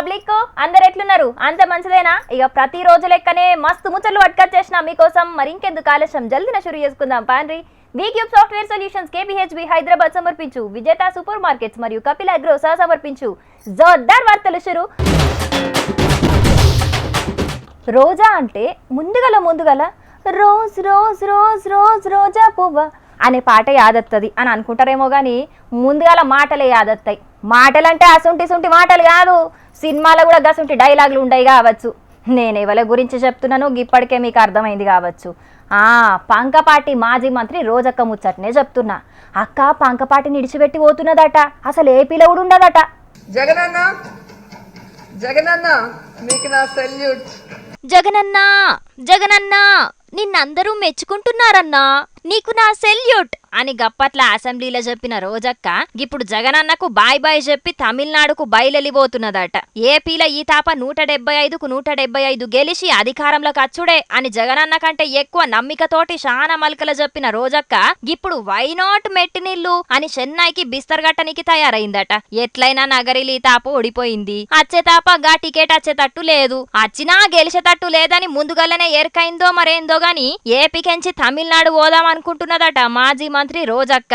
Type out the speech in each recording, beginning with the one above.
Public అందరు ఎట్లున్నారు? అంత మంచిదేనా? ఇక ప్రతి రోజు లెక్కనే మస్తు ముచ్చట్లు పట్టుకొచ్చేసిన మీకోసం. మరి ఇంకెందుకు ఆలస్యం? జల్దిన షురు చేసుకుందాం. పాన్రి V Cube software solutions KPHB Hyderabad సమర్పించు. విజేత సూపర్ మార్కెట్స్ మరియు కపిల్ అగ్రో సహ సమర్పించు. జోర్దార్ వార్తలు షురు. రోజా అంటే ముందుగల ముందుగల. రోజ్ రోజ్ రోజ్ రోజ్ రోజా పువ్వ. అనే పాట యాదత్తది అని అనుకుంటారేమో కానీ ముందుగాల మాటలే యాదత్తాయి. మాటలంటే అసుంటి సుంటి మాటలు కాదు సినిమాలో కూడా గసుంటి డైలాగులు ఉండయి కావచ్చు. నేను ఎవరి గురించి చెప్తున్నాను ఇప్పటికే మీకు అర్థమైంది కావచ్చు. ఆ పంకపాటి మాజీ మంత్రి రోజక్క ముచ్చటనే చెప్తున్నా. అక్క పంకపాటిని ఇడిచిపెట్టి పోతున్నదట అసలు ఏపీలో కూడా ఉండదట. జగనన్న! జగనన్న! మీకు నా సెల్యూట్. జగనన్నా! జగనన్నా! నిన్నందరూ మెచ్చుకుంటున్నారన్నా. నీకు నా సెల్యూట్ అని గప్పట్ల అసెంబ్లీలో చెప్పిన రోజక్క ఇప్పుడు జగనన్నకు బాయ్ బాయ్ చెప్పి తమిళనాడుకు బయలెలిపోతున్నదట ఏపీలో ఈ తాప నూట డెబ్బై ఐదుకు నూట డెబ్బై ఐదు గెలిచి అధికారంలోకి అచ్చుడే అని జగనన్న కంటే ఎక్కువ నమ్మికతోటి శాన మల్కల చెప్పిన రోజక్క ఇప్పుడు వైనాట్ మెట్టినిల్లు అని చెన్నైకి బిస్తర్గట్టనికి తయారైందట. ఎట్లయినా నగరిలి ఈ తాప ఓడిపోయింది. అచ్చే తాప గా టికెట్ అచ్చేటట్టు లేదు. అచ్చినా గెలిచేటట్టు లేదని ముందుగానే ఎరకైందో మరేందో గాని ఏపీకెంచి తమిళనాడు పోదాం అనుకుంటున్నదట మాజీ మంత్రి రోజక్క.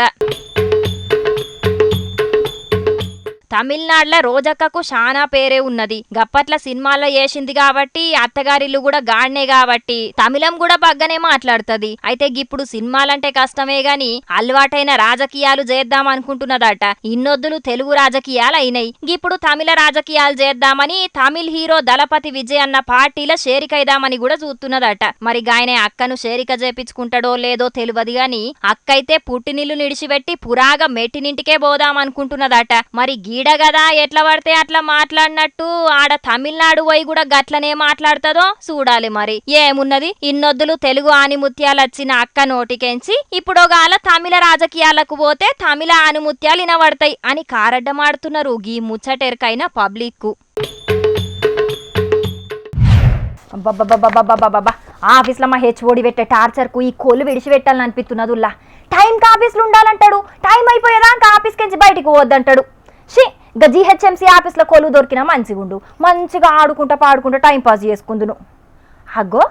తమిళనాడులో రోజక్కకు శానా పేరే ఉన్నది. గప్పట్ల సినిమాల్లో వేసింది కాబట్టి అత్తగారిల్లు కూడా గాడ్నే కాబట్టి. తమిళం కూడా బగ్గనే మాట్లాడుతది. అయితే ఇప్పుడు సినిమాలంటే కష్టమే గాని అలవాటైన రాజకీయాలు చేద్దాం అనుకుంటున్నదట. ఇన్నొద్దులు తెలుగు రాజకీయాలు అయినాయి ఇప్పుడు తమిళ రాజకీయాలు చేద్దామని తమిళ్ హీరో దళపతి విజయ్ అన్న పార్టీలో షేరికైదామని కూడా చూస్తున్నదట. మరి గాయన అక్కను షేరిక చేపించుకుంటాడో లేదో తెలియదు గాని అక్కైతే పుట్టినిల్లు నిడిచిపెట్టి పురాగా మెట్టినింటికే పోదాం అనుకుంటున్నదట. మరి గీ ఈడ కదా ఎట్లా పడితే అట్లా మాట్లాడినట్టు ఆడ తమిళనాడు పోయి కూడా గట్లనే మాట్లాడుతుందో చూడాలి మరి. ఏమున్నది? ఇన్నొద్దులు తెలుగు ఆనిముత్యాలు వచ్చిన అక్క నోటికెంచి ఇప్పుడు ఒకవేళ తమిళ రాజకీయాలకు పోతే తమిళ ఆనిముత్యాలు వినబడతాయి అని కారడ్డమాడుతున్నారు గీ ముచ్చటెరకైన పబ్లిక్కు ఆఫీస్లో మా హెచ్ఓడి పెట్టే టార్చర్కు ఈ కోళ్ళు విడిచిపెట్టాలని అనిపిస్తున్నదుల్లా టైంకి ఆఫీస్లో ఉండాలంటాడు. టైం అయిపోయేదాకా ఆఫీస్కి నుంచి బయటికి పోవద్దంటాడు. షీ ఇంకా జిహెచ్ఎంసీ ఆఫీస్లో కొలువు దొరికినా మంచిగా ఉండు మంచిగా ఆడుకుంటా పాడుకుంటా టైం పాస్ చేసుకుందును. అగ్గో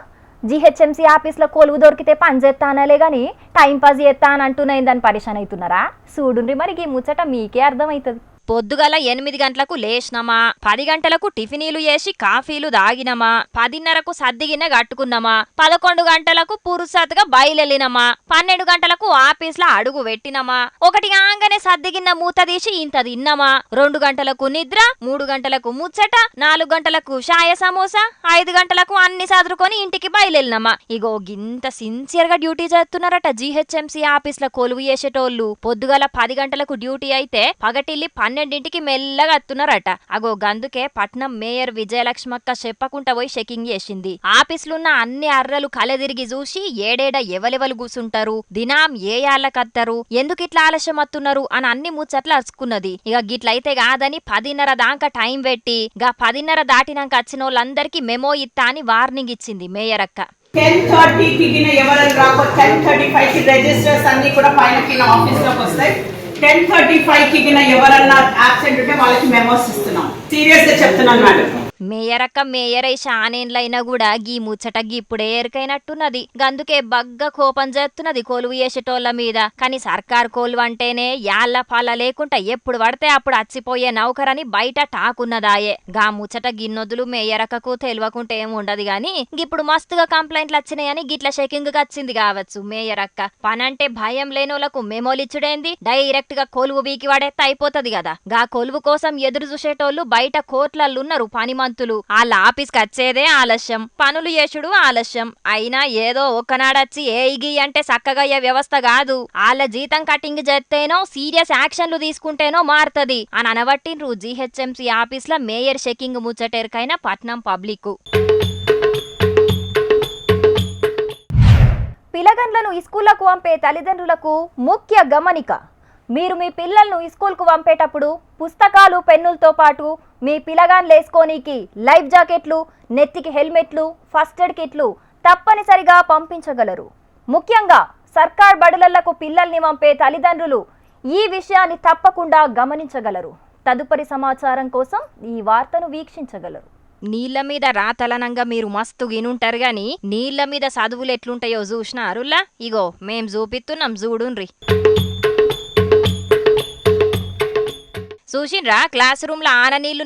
జిహెచ్ఎంసీ ఆఫీస్లో కొలువు దొరికితే పని చేస్తానలే కానీ టైం పాస్ చేస్తా అని అంటున్నాయిందని పరిశాన్ అవుతున్నారా? చూడుండ్రి మరి ఈ ముచ్చట మీకే అర్థమవుతుంది. పొద్దుగల ఎనిమిది గంటలకు లేచినమా? పది గంటలకు టిఫినీలు చేసి కాఫీలు దాగినమా పదిన్నరకు సద్దిగిన్నె కట్టుకున్నామా? పదకొండు గంటలకు పురుసత్గా బయలెళ్ళినమా పన్నెండు గంటలకు ఆఫీస్లో అడుగు పెట్టినమా? ఒకటి ఆంగనే సద్దిగిన్న మూత తీసి ఇంత తిన్నమా? రెండు గంటలకు నిద్ర మూడు గంటలకు ముచ్చట నాలుగు గంటలకు షాయ సమోసా ఐదు గంటలకు అన్ని సదురుకొని ఇంటికి బయలెళ్ళినమా ఇగో గింత సిన్సియర్గా డ్యూటీ చేస్తున్నారట జీహెచ్ఎంసీ ఆఫీస్ల కొలువు చేసేటోళ్ళు. పొద్దుగల పది గంటలకు డ్యూటీ అయితే పగటిల్లి పన్నెండింటికి మెల్లగా అత్తున్నారట. అగో గందుకే పట్నం మేయర్ విజయలక్ష్మక్క చెప్పకుండా పోయి షెకింగ్ చేసింది. ఆఫీసులున్న అన్ని అర్రలు కలదిరిగి చూసి ఏడేడ ఎవలెవలు కూసుంటారు? దినాం ఏ యాళ్ళకత్తారు ఎందుకు ఇట్లా ఆలస్యం అత్తున్నారు? అని అన్ని ముచ్చట్లు అరుచుకున్నది. ఇక గిట్లయితే కాదని పదిన్నర దాకా టైం పెట్టి గా పదిన్నర దాటినాక వచ్చిన వాళ్ళందరికీ మెమో ఇత్తా అని వార్నింగ్ ఇచ్చింది మేయర్ అక్క టెన్ థర్టీకి ఎవరైనా రాకో టెన్ థర్టీ ఫైవ్కి రిజిస్టర్స్ అన్ని కూడా పైన ఆఫీస్లోకి వస్తాయి. టెన్ థర్టీ ఫైవ్కి ఎవరన్నా అబ్సెంట్ ఉంటే వాళ్ళకి మెమోస్ ఇస్తున్నాం. సీరియస్గా చెప్తున్నాను మేడం. మేయరక్క మేయరై షానేన్లైనా కూడా గీ ముచ్చట గిప్పుడే ఎరికైనట్టున్నది. గందుకే బగ్గ కోపం చేస్తున్నది కొలువు చేసేటోళ్ళ మీద. కానీ సర్కార్ కొలువు అంటేనే యాళ్ళ పాల లేకుండా ఎప్పుడు పడితే అప్పుడు అచ్చిపోయే నౌకరని బయట టాకున్నదాయే. గా ముచ్చట గిన్నొదులు మేయరక్కకు తెలియకుంటే ఏముండదు గాని ఇప్పుడు మస్తుగా కంప్లైంట్లు వచ్చినాయని గిట్ల చెకింగ్ వచ్చింది కావచ్చు మేయరక్క పనంటే భయం లేనోళ్ళకు మెమోలిచ్చుడేంది? డైరెక్ట్గా కొలువు వీకి వాడేస్తే అయిపోతది కదా గా కొలువు కోసం ఎదురు చూసేటోళ్ళు బయట కోట్లల్లున్నారు ధనవంతులు వాళ్ళ ఆఫీస్కి వచ్చేదే ఆలస్యం. పనులు చేసుడు ఆలస్యం. అయినా ఏదో ఒక్కనాడొచ్చి ఏ ఇగి అంటే సక్కగయ్యే వ్యవస్థ కాదు. వాళ్ళ జీతం కటింగ్ చేస్తేనో సీరియస్ యాక్షన్లు తీసుకుంటేనో మారుతది. అని అనబట్టిండ్రు జీహెచ్ఎంసీ ఆఫీస్ల మేయర్ షెకింగ్ ముచ్చటేరుకైన పట్నం పబ్లిక్ పిలగండ్లను స్కూళ్ళకు పంపే తల్లిదండ్రులకు ముఖ్య గమనిక. మీరు మీ పిల్లలను స్కూల్కు పంపేటప్పుడు పుస్తకాలు పెన్నులతో పాటు మీ పిలగాన్ వేసుకోనీకి లైఫ్ జాకెట్లు నెత్తికి హెల్మెట్లు ఫస్ట్ ఎయిడ్ కిట్లు తప్పనిసరిగా పంపించగలరు. ముఖ్యంగా సర్కార్ బడులలకు పిల్లల్ని పంపే తల్లిదండ్రులు ఈ విషయాన్ని తప్పకుండా గమనించగలరు. తదుపరి సమాచారం కోసం ఈ వార్తను వీక్షించగలరు. నీళ్ళ మీద రాతలనంగా మీరు మస్తు గినుంటారు గాని నీళ్ళ మీద చదువులు ఎట్లుంటాయో చూసినారులా? ఇగో మేం చూపిస్తున్నాం చూడుండ్రి. చూసిండ్రా క్లాస్ రూమ్లో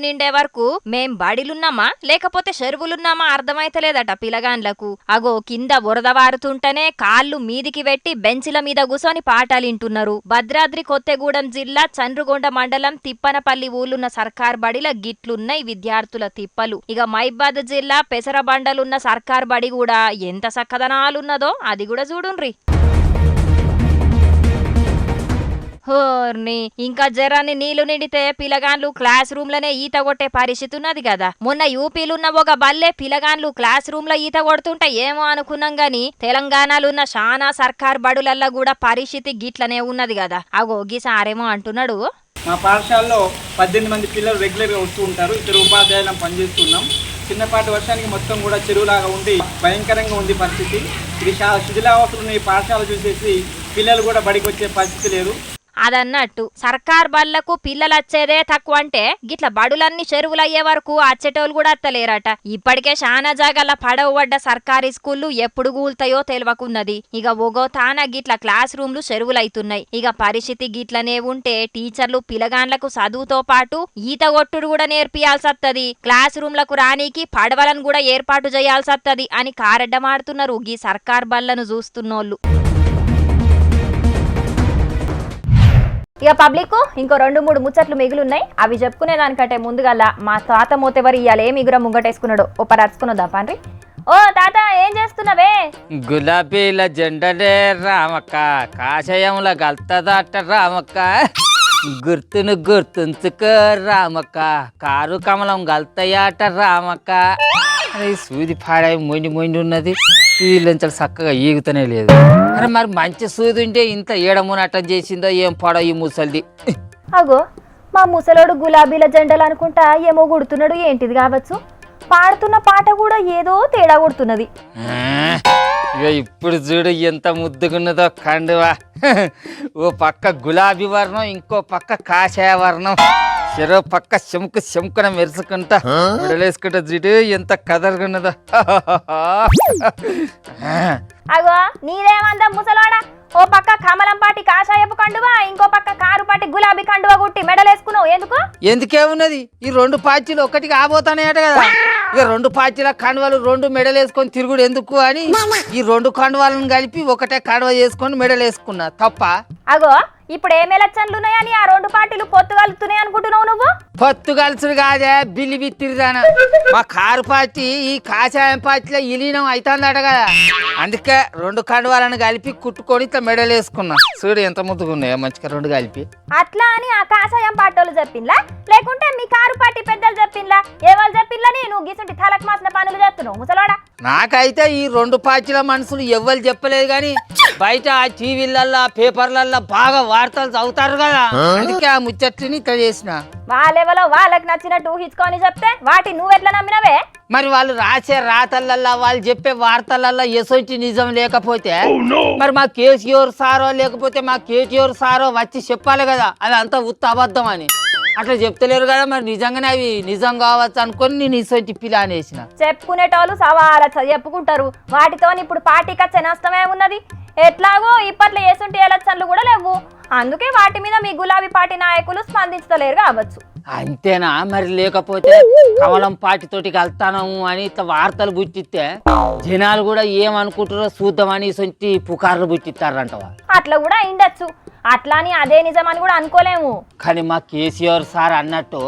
నిండే వరకు మేం బడిలున్నామా? లేకపోతే చెరువులున్నామా? అర్థమైతలేదట పిలగాన్లకు. అగో కింద బురద వారుతుంటేనే కాళ్ళు మీదికి పెట్టి బెంచిల మీద కూసోని పాఠాలింటున్నారు భద్రాద్రి కొత్తగూడెం జిల్లా చంద్రుగొండ మండలం తిప్పనపల్లి ఊళ్ళున్న సర్కార్ బడిల గిట్లున్నాయి విద్యార్థుల తిప్పలు. ఇక మైబాద్ జిల్లా పెసరబండలున్న సర్కార్ బడి కూడా ఎంత సక్కదనాలున్నదో అది కూడా చూడుండ్రి. హోర్ని. ఇంకా జరాన్ని నీళ్ళు నిండితే పిలగాన్లు క్లాస్ రూమ్లోనే ఈత కొట్టే పరిస్థితి ఉన్నది కదా. మొన్న యూపీలున్న ఒక బల్లే పిలగాన్లు క్లాస్ రూమ్లో ఈత కొడుతుంటే ఏమో అనుకున్నాం గాని తెలంగాణలో ఉన్న శానా సర్కార్ బడులల్లో కూడా పరిస్థితి గిట్లనే ఉన్నది కదా. అగో సారేమో అంటున్నాడు. మా పాఠశాలలో పద్దెనిమిది మంది పిల్లలు రెగ్యులర్గా వస్తూ ఉంటారు. ఇద్దరు ఉపాధ్యాయులం పనిచేస్తున్నాం. చిన్నపాటి వర్షానికి మొత్తం కూడా చెరువులాగా ఉండి భయంకరంగా ఉంది పరిస్థితి. ఇది శిథిలావస్థలు పాఠశాల చూసేసి పిల్లలు కూడా బడికి వచ్చే పరిస్థితి లేదు. అదన్నట్టు. సర్కార్ బళ్ళకు పిల్లలు వచ్చేదే తక్కువ అంటే గిట్ల బడులన్నీ చెరువులయ్యే వరకు అచ్చేటోళ్ళు కూడా అత్తలేరట. ఇప్పటికే శానా జాగాల పడవ పడ్డ సర్కారీ స్కూళ్ళు ఎప్పుడు కూల్తాయో తెలియకున్నది ఇక ఒగో తాన గిట్ల క్లాస్ రూమ్లు చెరువులైతున్నాయి. ఇక పరిస్థితి గిట్లనే ఉంటే టీచర్లు పిలగాన్లకు చదువుతో పాటు ఈత కొట్టుడు కూడా నేర్పియాల్సత్తది. క్లాస్ రూమ్లకు రానీకి పడవలను కూడా ఏర్పాటు చేయాల్సత్తది అని కారెడ్డమాడుతున్నారు గీ సర్కార్ బళ్ళను చూస్తున్నోళ్ళు. ఇక పబ్లిక్ ఇంకో రెండు మూడు ముచ్చట్లు మిగులున్నాయి. అవి చెప్పుకునే దానికంటే ముందుగల మా తాత మోతెవరు ఇవాళ ఏ మిగుర ముంగటేసుకున్నాడు ఓ పరచుకున్నదా పండ్రి. ఓ తాత ఏం చేస్తున్నావే? గులాబీల జెండలే రామక్క కాషాయంల గల్తదట రామక్క. గుర్తును గుర్తుంచుకో రామక్క. కారు కమలం గల్తయాట రామక్క. అరే సూది పాడాయి మొండి మొండి ఉన్నది. వీళ్ళంచలు చక్కగా ఈగుతూనే లేదు. అరే మరి మంచి సూది ఉంటే ఇంత ఏడమునట్టం చేసిందో ఏం పడో ఈ ముసలిది? అగో మా ముసలోడు గులాబీల జెండలు అనుకుంటా ఏమో గుడుతున్నాడు ఏంటిది కావచ్చు? పాడుతున్న పాట కూడా ఏదో తేడా కొడుతున్నది. ఇక ఇప్పుడు చూడు ఎంత ముద్దుగున్నదో కండువా. ఓ పక్క గులాబీ వర్ణం ఇంకో పక్క కాషాయ వర్ణం. చెరో పక్క చెముకు చెముకున మెరుసుకుంటా. విడలేసుకుంటా చూడు ఎంత కదరుగున్నదో అగో నీదేమందా ముసలోడా? ఓ పక్క కమలంపాటి కాషాయపు కండువా ఇంకో పక్క కారుపాటి గులాబీ కండువా గుట్టి మెడలేసుకున్నావు. ఎందుకు? ఎందుకే ఉన్నది? ఈ రెండు పార్టీలు ఒకటి కాబోతానేట కదా. ఇక రెండు పార్టీల కండువాలు రెండు మెడలు వేసుకొని తిరుగుడు ఎందుకు అని ఈ రెండు కండువాలను కలిపి ఒకటే కండువ చేసుకొని మెడలు వేసుకున్నా తప్ప? అగో ఇప్పుడు ఏం ఎలక్షన్లు ఉన్నాయని ఆ రెండు పార్టీలు పొత్తు కలుతున్నాయి అనుకుంటున్నావు నువ్వు? పొత్తు కలుసుడు కాదే బిల్లి బిత్తిరిదాన మా కారు పార్టీ ఈ కాషాయం పార్టీలో విలీనం అవుతుందట కదా. అందుకే రెండు కండువాలను కలిపి కుట్టుకొని ఇట్లా మెడలు వేసుకున్నా. చూడు ఎంత ముద్దుగా ఉన్నాయో మంచిగా రెండు కలిపి. అట్లా అని ఆ కాషాయం పాటోళ్ళు చెప్పిండ్లా? లేకుంటే మీ కారు పార్టీ పెద్దలు చెప్పిండ్లా? చెప్పిండ్లా నీ? నువ్వు గీసుంటి తలకు మాసిన పనులు చేస్తున్నావు ముసలోడా? నాకైతే ఈ రెండు పార్టీల మనుషులు ఎవ్వరు చెప్పలేదు కానీ బయట ఆ టీవీలల్లో పేపర్లల్లో బాగా వార్తలు చదువుతారు కదా. అందుకే ఆ ముచ్చట్లని ఇట్లా చేసిన. వాళ్ళెవలో వాళ్ళకి నచ్చినట్టు ఊహించుకొని చెప్తే వాటి నువ్వెట్లా నమ్మినవే? మరి వాళ్ళు రాసే రాతలల్లో వాళ్ళు చెప్పే వార్తలల్లో ఎసొంటి నిజం లేకపోతే మరి మా కేసీఆర్ సారో లేకపోతే మా కేటీఆర్ సారో వచ్చి చెప్పాలి కదా. అది అంతా ఉత్త అబద్ధం అని. అట్లా చెప్తలేరు కదా మరి నిజంగానే అవి నిజం కావచ్చు అనుకొని నేను ఇసొంటి పిల్ల అనేసిన. చెప్పుకునేటోళ్ళు సవాల చెప్పుకుంటారు. వాటితో ఇప్పుడు పార్టీకి వచ్చే నష్టమే ఉన్నది. ఎట్లాగో ఇప్పట్లో ఏసుంటి ఎలక్షన్లు కూడా లేవు. అందుకే వాటి మీద మీ గులాబీ పార్టీ నాయకులు స్పందించలేరు కావచ్చు. అంతేనా? మరి లేకపోతే కమలం పార్టీతోటి కలుతాను అని ఇట్లా వార్తలు బుట్టిస్తే జనాలు కూడా ఏమనుకుంటారో చూద్దామని ఇసొంటి పుకార్లు బుట్టిస్తారంటవా అట్లా కూడా అయిండొచ్చు. అట్లా అని అదే నిజమని కూడా అనుకోలేము. కానీ మా కేసీఆర్ సార్ అన్నట్టు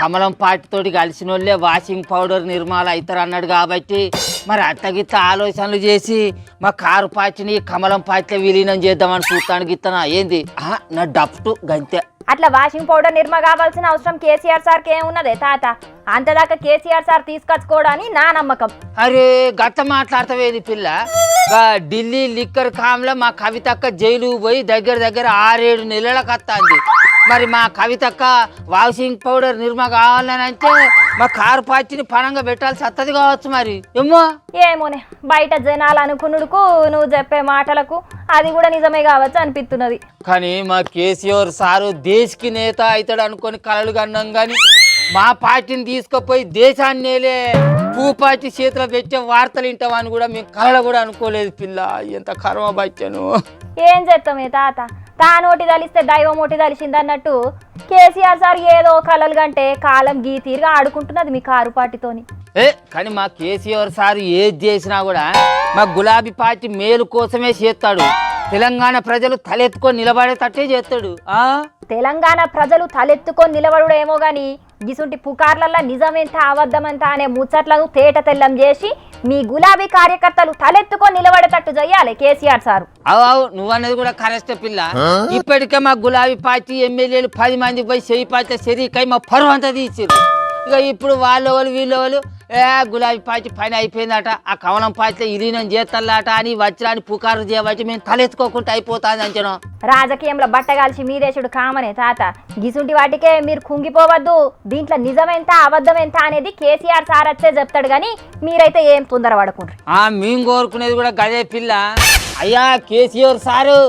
కమలం పార్టీతోటి కలిసిన వాళ్ళే వాషింగ్ పౌడర్ నిర్మాణ అవుతారు అన్నాడు కాబట్టి మరి అట్టగిత్త ఆలోచనలు చేసి మా కారు పార్టీని కమలం పార్టీలో విలీనం చేద్దామని చూస్తాను గిత్తనా? ఏంది? ఆహా, నా డప్టు గంతే. అట్లా వాషింగ్ పౌడర్ నిర్మ కావాల్సిన అవసరం కేసీఆర్ సార్కి ఏమున్నదే తాత? అంతదాకా కేసీఆర్ సార్ తీసుకొచ్చుకోవడానికి నా నమ్మకం. అరే గట్ట మాట్లాడతావేది పిల్ల? ఢిల్లీ లిక్కర్ కామ్లో మా కవితక్క జైలు పోయి దగ్గర దగ్గర ఆరేడు నెలలకు వస్తుంది మరి మా కవితక్క వాషింగ్ పౌడర్ నిర్మ కావాలని అంటే మా కారు పాచిని పణంగా పెట్టాల్సి వస్తుంది కావచ్చు మరి. ఏమో ఏమోనే బయట జనాలు అనుకున్నుడుకు నువ్వు చెప్పే మాటలకు అది కూడా నిజమే కావచ్చు అనిపిస్తున్నది. కానీ మా కేసీఆర్ సారు దేశకి నేత అవుతాడు అనుకొని కలలు కన్నాం కానీ మా పార్టీని తీసుకుపోయి దేశాన్ని నేలే పూ పార్టీ చేతిలో పెట్టే వార్తలు వింటామని కూడా మేము కలలు కూడా అనుకోలేదు పిల్ల. ఎంత కర్మ బచ్చాను. ఏం చేస్తామే తాత? తానోటి తలిస్తే దైవం ఒకటి తలిసింది అన్నట్టు కేసీఆర్ సార్ ఏదో కలలు కంటే కాలం గీ తీరుగా ఆడుకుంటున్నది మీ కారు పార్టీతోని. ఏ కానీ మా కేసీఆర్ సార్ ఏది చేసినా కూడా మా గులాబీ పార్టీ మేలు కోసమే చేస్తాడు. తెలంగాణ ప్రజలు తలెత్తుకొని నిలబడేటట్టే చేస్తాడు. తెలంగాణ ప్రజలు తలెత్తుకొని నిలబడుడేమో గాని గిసుంటి పుకార్లల్లా నిజమెంత అబద్ధమంత అనే ముచ్చట్లను తేట తెల్లం చేసి మీ గులాబీ కార్యకర్తలు తలెత్తుకొని నిలబడేటట్టు చెయ్యాలి కేసీఆర్ సారు. అవు అవు నువ్వు అన్నది కూడా కరెక్ట్ పిల్ల. ఇప్పటికే మా గులాబీ పార్టీ ఎమ్మెల్యేలు పది మంది పోయి చెయ్యి పార్టీ శరీకై మా పరువు అంతా తీసిర్రు. ఇక ఇప్పుడు వాళ్ళ వాళ్ళు వీళ్ళ వాళ్ళు ఏ గులాబీ పార్టీ పని అయిపోయిందట ఆ కమలం పార్టీలో ఇలీనం చేస్తాలట అని వచ్చిరాని పుకారు చేయబట్టి మేము తలెత్తుకోకుండా అయిపోతుంది అంచనా రాజకీయంలో బట్టగాల్చి మీదేశుడు కామనే తాత. గిసుంటి వాటికే మీరు కుంగిపోవద్దు. దీంట్లో నిజమెంత అబద్ధం ఎంత అనేది కేసీఆర్ సార్ వచ్చే చెప్తాడు కానీ మీరైతే ఏం తొందర పడకుండ్రి ఆ మేము కోరుకునేది కూడా గదే పిల్ల. అయ్యా కేసీఆర్ సారు.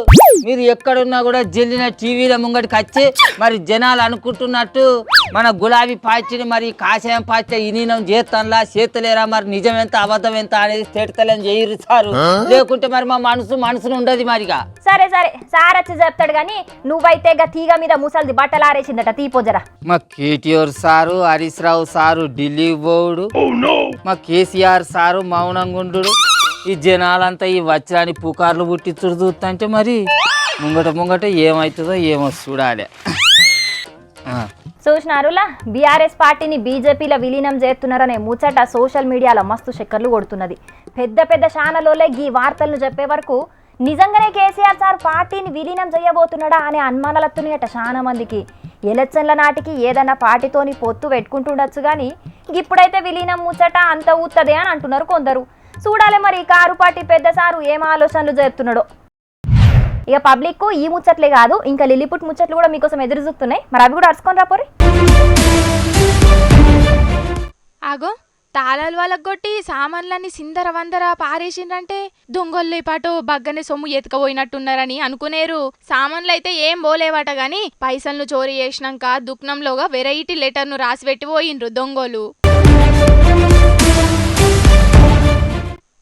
మీరు ఎక్కడున్నా కూడా జల్లిన టీవీల ముంగటికి వచ్చి మరి జనాలు అనుకుంటున్నట్టు మన గులాబీ పార్టీని మరి కాషాయం పార్టీ ఇనీనం చేస్తానులా చేతలేరా మరి? నిజం ఎంత అబద్ధం ఎంత అనేది తేటతలని చేయరు సారు. లేకుంటే మరి మా మనసు మనసును ఉండదు మరిగా సరే సరే. సార్ వచ్చి చెప్తాడు కానీ నువ్వైతే గా తీగ మీద ముసలిది బట్టలు ఆరేసిందట తీపోజరా మా KTR sir Harish Rao sir Delhi పోవుడు. మా కేసీఆర్ సారు మౌనంగా ఉండు ఈ జనాలంతా ఈ వచ్చాని పుకార్లు పుట్టించుడు చూస్తుంటే మరి. ముంగట ముంగట ఏమవుతుందో ఏమో చూడాలి. చూసినారులా? బీఆర్ఎస్ పార్టీని బీజేపీలో విలీనం చేస్తున్నారనే ముచ్చట సోషల్ మీడియాలో మస్తు చక్కర్లు కొడుతున్నది. పెద్ద పెద్ద ఛానల్లోలే ఈ వార్తలను చెప్పే వరకు నిజంగానే కేసీఆర్ సార్ పార్టీని విలీనం చేయబోతున్నాడా అనే అనుమానాలత్తున్నాయట చాలా మందికి. ఎలక్షన్ల నాటికి ఏదన్నా పార్టీతోని పొత్తు పెట్టుకుంటుండొచ్చు కానీ ఇప్పుడైతే విలీనం ముచ్చట అంత ఊత్తదే అని అంటున్నారు కొందరు. చూడాలి మరి కారు పార్టీ పెద్ద సారు ఏం ఆలోచనలు చేస్తున్నాడో. ఇక పబ్లిక్ ఈ ముచ్చట్లే కాదు ఇంకా లిల్లీపుట్ ముచ్చట్లు కూడా మీకోసం ఎదురు చూస్తున్నాయి. మరి అవి కూడా అరుచుకొని రాపోరి ఆగో తాళాలు వాళ్ళకు కొట్టి సామాన్లన్నీ సిందర వందర పారేసిండ్రంటే దొంగలు పాటు బగ్గనే సొమ్ము ఎతకపోయినట్టున్నారని అనుకునేరు. సామాన్లు అయితే ఏం పోలేవట గాని పైసలను చోరీ చేసినాక దుఃఖంలోగా వెరైటీ లెటర్ను రాసిపెట్టి పోయిండ్రు దొంగలు.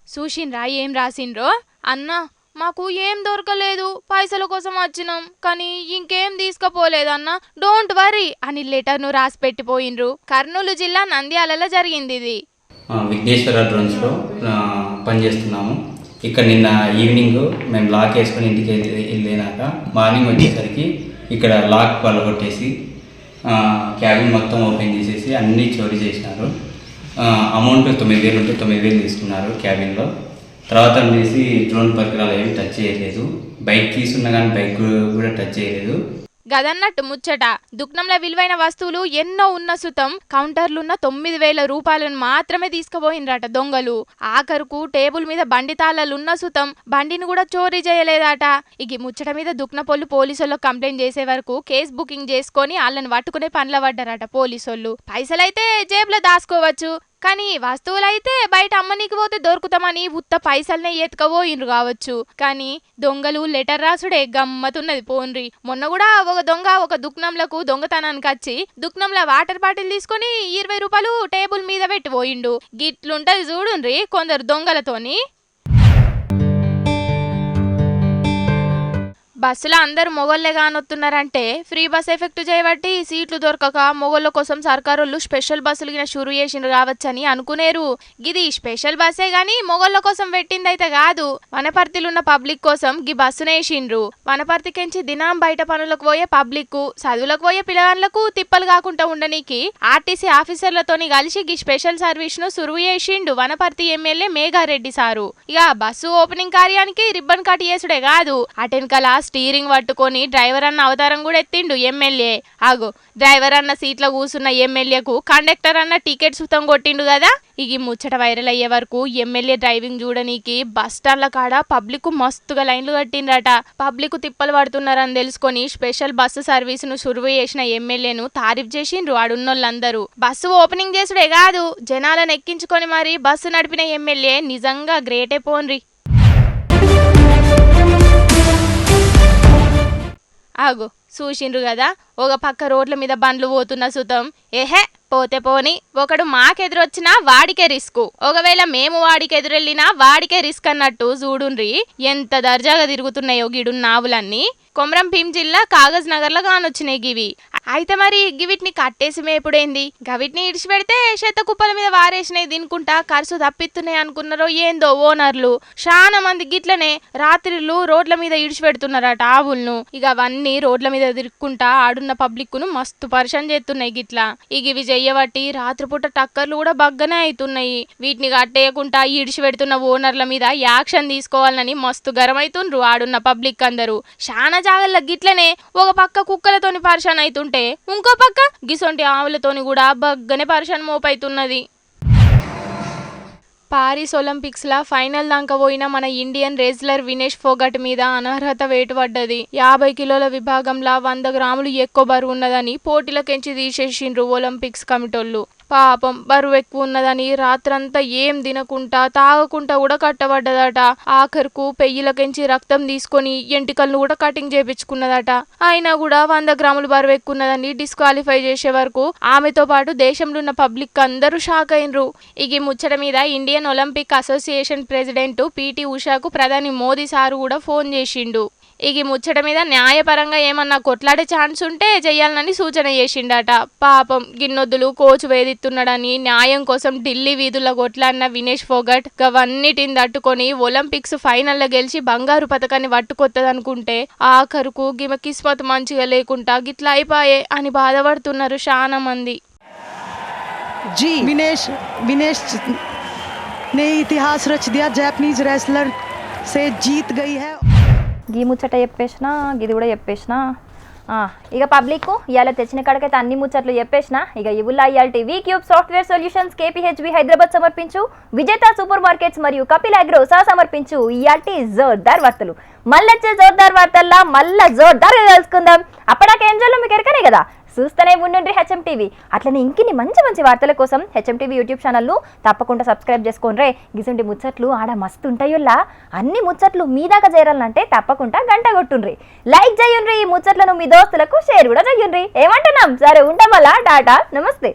చూసిండ్రా ఏం రాసిండ్రో? అన్నా మాకు ఏం దొరకలేదు. పైసల కోసం వచ్చినాం. కానీ ఇంకేం తీసుకుపోలేదన్నా. డోంట్ వరీ అని లెటర్ను రాసి పెట్టిపోయిండ్రు. కర్నూలు జిల్లా నంద్యాలలో జరిగింది ఇది. విఘ్నేశ్వర డ్రోన్స్లో పనిచేస్తున్నాము. ఇక్కడ నిన్న ఈవినింగ్ మేము లాక్ వేసుకొని ఇంటికి వెళ్ళినాక మార్నింగ్ వచ్చేసరికి ఇక్కడ లాక్ పలగొట్టేసి క్యాబిన్ మొత్తం ఓపెన్ చేసేసి అన్నీ చోరీ చేసినారు. అమౌంట్ తొమ్మిది వేలు ఉంటే తొమ్మిది వేలు తీసుకున్నారు క్యాబిన్లో. తర్వాత వచ్చేసి డ్రోన్ పరికరాలు ఏమి టచ్ చేయలేదు. బైక్ తీసున్నా కానీ బైక్ కూడా టచ్ చేయలేదు. గదన్నట్టు ముచ్చట. దుఃఖంలో విలువైన వస్తువులు ఎన్నో ఉన్న సుతం కౌంటర్లున్న తొమ్మిది వేల రూపాయలను మాత్రమే తీసుకుపోయినరట దొంగలు. ఆఖరుకు టేబుల్ మీద బండి తాళాలున్న సుతం బండిని కూడా చోరీ చేయలేదట. ఇక ముచ్చట మీద దుక్నపొల్లు పోలీసుల్లో కంప్లైంట్ చేసే వరకు కేసు బుకింగ్ చేసుకొని వాళ్ళని పట్టుకునే పనుల పడ్డారట పోలీసోళ్ళు. పైసలైతే జేబులో దాచుకోవచ్చు. కానీ వస్తువులైతే బయట అమ్మనీకి పోతే దొరుకుతామని ఉత్త పైసల్నే ఎత్తుకపోయిండ్రు కావచ్చు. కానీ దొంగలు లెటర్ రాసుడే గమ్మతున్నది పోన్రి. మొన్న కూడా ఒక దొంగ ఒక దుక్నంలకు దొంగతనానికి వచ్చి దుక్నంలో వాటర్ బాటిల్ తీసుకొని ఇరవై రూపాయలు టేబుల్ మీద పెట్టి పోయిండు. గిట్లుంటది చూడుండ్రి కొందరు దొంగలతోని. బస్సులో అందరు మొగోళ్ళే కానొస్తున్నారంటే ఫ్రీ బస్ ఎఫెక్ట్ చేయబట్టి సీట్లు దొరకక మొగోళ్ళ కోసం సర్కారోళ్ళు స్పెషల్ బస్సులు గిన షురు చేసిండ్రు కావచ్చని అనుకునేరు. గిది స్పెషల్ బస్సే గాని మొగోళ్ళ కోసం పెట్టిందైతే కాదు వనపర్తిలో ఉన్న పబ్లిక్ కోసం గి బస్సునేసిండ్రు వనపర్తికెంచి దినం బయట పనులకు పోయే పబ్లిక్ చదువులకు పోయే పిల్లగాళ్ళకు తిప్పలు కాకుండా ఉండనీకి ఆర్టీసీ ఆఫీసర్లతోని కలిసి గి స్పెషల్ సర్వీస్ను సురువు చేసిండు వనపర్తి ఎమ్మెల్యే మేఘారెడ్డి సారు. ఇక బస్సు ఓపెనింగ్ కార్యానికి రిబ్బన్ కట్ చేసుడే కాదు అటెనక లాస్ట్ స్టీరింగ్ పట్టుకొని డ్రైవర్ అన్న అవతారం కూడా ఎత్తిండు ఎమ్మెల్యే. ఆగు డ్రైవర్ అన్న సీట్లో కూసున్న ఎమ్మెల్యేకు కండక్టర్ అన్న టికెట్ సుతం కొట్టిండు కదా? ఇక ఈ ముచ్చట వైరల్ అయ్యే వరకు ఎమ్మెల్యే డ్రైవింగ్ చూడనీకి బస్ స్టాండ్ల కాడ పబ్లిక్ మస్తుగా లైన్లు కట్టిండ్రట. పబ్లిక్ తిప్పలు పడుతున్నారని తెలుసుకొని స్పెషల్ బస్సు సర్వీసును సురువు చేసిన ఎమ్మెల్యేను తారీఫ్ చేసిండ్రు ఆడున్నోళ్ళందరూ. బస్సు ఓపెనింగ్ చేసుడే కాదు జనాలను ఎక్కించుకొని మరి బస్సు నడిపిన ఎమ్మెల్యే నిజంగా గ్రేటే పోన్రి. ఆగు చూసిండ్రు కదా ఒక పక్క రోడ్ల మీద బండ్లు పోతున్న సుతం. ఏహే పోతే పోని ఒకడు మాకెదురొచ్చినా వాడికే రిస్క్. ఒకవేళ మేము వాడికి ఎదురెళ్ళినా వాడికే రిస్క్ అన్నట్టు చూడుండ్రి ఎంత దర్జాగా తిరుగుతున్నాయో గిడున్న నావులన్నీ. కొమరం భీం జిల్లా కాగజ్ నగర్లో కానొచ్చినాయి గివి. అయితే మరి గివిటిని కట్టేసి మేపుడేంది గవిటిని ఇడిచిపెడితే శత కుప్పల మీద వారేసినాయి తినుకుంటా ఖర్చు తప్పిస్తున్నాయి అనుకున్నారో ఏందో ఓనర్లు. చాలా మంది గిట్లనే రాత్రిళ్ళు రోడ్ల మీద ఇడిచిపెడుతున్నారట ఆవులను. ఇక అవన్నీ రోడ్ల మీద తిరుక్కుంటా ఆడున్న పబ్లిక్ను మస్తు పరిచయం చేస్తున్నాయి గిట్లా. ఇక ఇవి చెయ్యబట్టి రాత్రిపూట టక్కర్లు కూడా బగ్గనే అవుతున్నాయి వీటిని కట్టేయకుండా ఇడిచి పెడుతున్న ఓనర్ల మీద యాక్షన్ తీసుకోవాలని మస్తు గరమైతుండ్రు ఆడున్న పబ్లిక్ అందరూ చాలా జాగల్లో గిట్లనే ఒక పక్క కుక్కలతోని పరిశాన్ అవుతుంటే ఇంకో పక్క గిసొంటి ఆవులతోని కూడా బగ్గనే పరిశాన్ మోపైతున్నది. పారిస్ ఒలింపిక్స్లా ఫైనల్ దాకా పోయిన మన ఇండియన్ రెజ్లర్ వినేష్ ఫోగట్ మీద అనర్హత వేటు పడ్డది యాభై కిలోల విభాగంలో వంద గ్రాములు ఎక్కువ బరువు ఉన్నదని పోటీలకెంచి తీసేసిండ్రు ఒలింపిక్స్ కమిటోళ్ళు. పాపం బరువు ఎక్కువ ఉన్నదని రాత్రంతా ఏం తినకుండా తాగకుండా కూడా కట్టబడ్డదట. ఆఖరుకు పెయ్యిలకెంచి రక్తం తీసుకొని ఎంటికలను కూడా కటింగ్ చేపించుకున్నదట. అయినా కూడా వంద గ్రాములు బరువు ఎక్కువ ఉన్నదని డిస్క్వాలిఫై చేసే వరకు ఆమెతో పాటు దేశంలో ఉన్న పబ్లిక్ అందరూ షాక్ అయినరు. ఇక ముచ్చట మీద Indian Olympic Association president PT ఉషాకు ప్రధాని మోదీ సారు కూడా ఫోన్ చేసిండు. ఇక ఈ ముచ్చట మీద న్యాయపరంగా ఏమన్నా కొట్లాడే ఛాన్స్ ఉంటే చెయ్యాలని సూచన చేసిండట పాపం గిన్నొద్దులు కోచ్ వేధిస్తున్నాడని న్యాయం కోసం ఢిల్లీ వీధుల్లో కొట్లాడిన వినేష్ ఫోగట్ గవన్నిటిని తట్టుకొని ఒలింపిక్స్ ఫైనల్లో గెలిచి బంగారు పథకాన్ని పట్టుకొత్తదనుకుంటే ఆఖరుకు గిమ కిస్మత్ మంచిగా లేకుండా గిట్లా అయిపోయే అని బాధపడుతున్నారు చాలా మంది जी विनेश विनेश ने इतिहास रच दिया जापानीज रेसलर से जीत गई है గీ ముచ్చట చెప్పేసిన గిది కూడా చెప్పేసిన. ఇక పబ్లిక్ ఇవాళ తెచ్చిన కాడకైతే అన్ని ముచ్చట్లు చెప్పేసిన. ఇక ఇవుల్లా ఇయాల్టీ V Cube software solutions KPHB Hyderabad సమర్పించు విజేత సూపర్ మార్కెట్స్ మరియు కపిల్ అగ్రో సహ సమర్పించు ఇయాల్టీ జోర్దార్ వార్తలు. మళ్ళొచ్చే జోర్దార్ వార్తల్లో మళ్ళా జోర్దార్గా కలుసుకుందాం అప్పటికేం చేయాలో మీకు ఎరకనే కదా. చూస్తూనే ఉండండి హెచ్ఎం టీవీ అట్లనే ఇంకిన్ని మంచి మంచి వార్తల కోసం హెచ్ఎం టీవీ యూట్యూబ్ ఛానల్ను తప్పకుండా సబ్స్క్రైబ్ చేసుకోండి రే గిసంటి ముచ్చట్లు ఆడ మస్తు ఉంటాయోలా అన్ని ముచ్చట్లు మీ దాకా చేరాలంటే తప్పకుండా గంట కొట్టుండ్రి. లైక్ చేయండి ఈ ముచ్చట్లను మీ దోస్తులకు షేర్ కూడా చేయండి ఏమంటున్నాం? సరే ఉంటాం టాటా. నమస్తే.